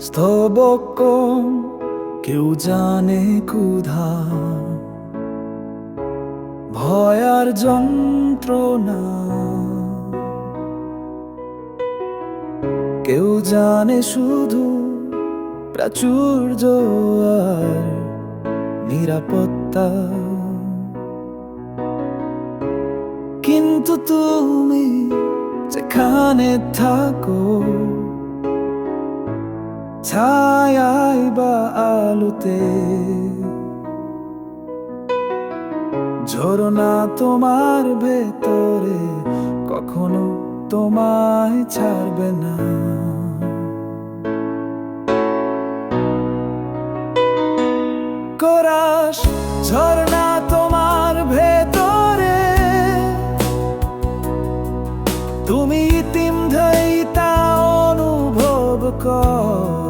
স্তবক কেউ জানে কুধা ভয়ার যন্ত্রণা। কেউ জানে শুধু প্রাচুর্য আর নিরাপত্তা। কিন্তু তুমি যেখানে থাকো ছায়াই বা আলোতে। ঝরনা তোমার ভেতরে কখনো তোমায় ছাড়বে না। কোরাস ঝরনা তোমার ভেতরে। তুমি ইতিমধ্যেই তা অনুভব কর।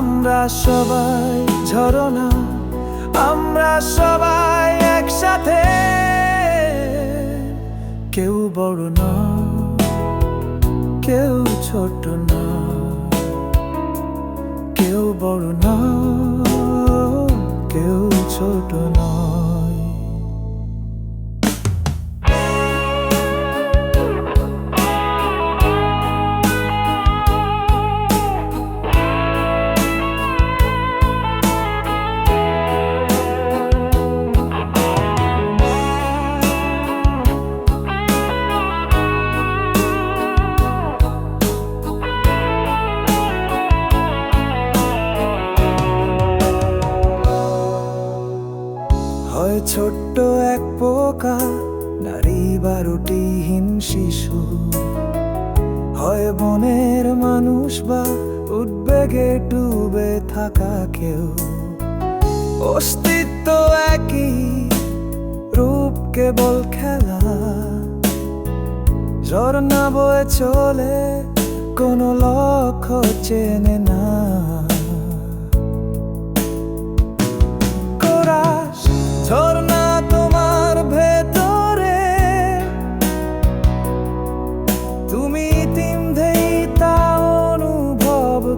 আমরা সবাই ঝরনা, আমরা সবাই একসাথে। কেউ বড় না, কেউ ছোট না, কেউ বড় না, কেউ ছোট নয় ছোট্ট এক পোকা, নারী বা রুটিহীন শিশু। হয় বনের মানুষ বা উদ্বেগে ডুবে থাকা কেউ। অস্তিত্ব একই রূপ কেবল খেলা। ঝর্ণা বয়ে চলে, কোনো লক্ষ্য চেনে না।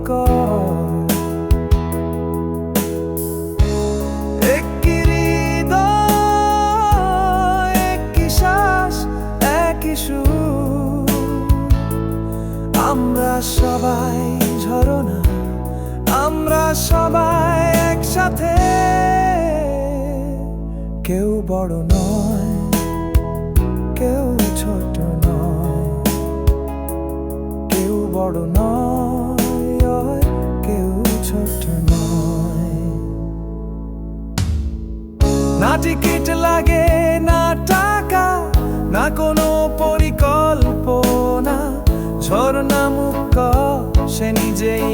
আমরা সবাই আমরা সবাই একসাথে কেউ বড় নয় কেউ ছোট নয় কেউ বড় নয়। না টিকিট লাগে না টাকা না কোনো পরিকল্পনা। ঝর্ণা মুখ সে নিজেই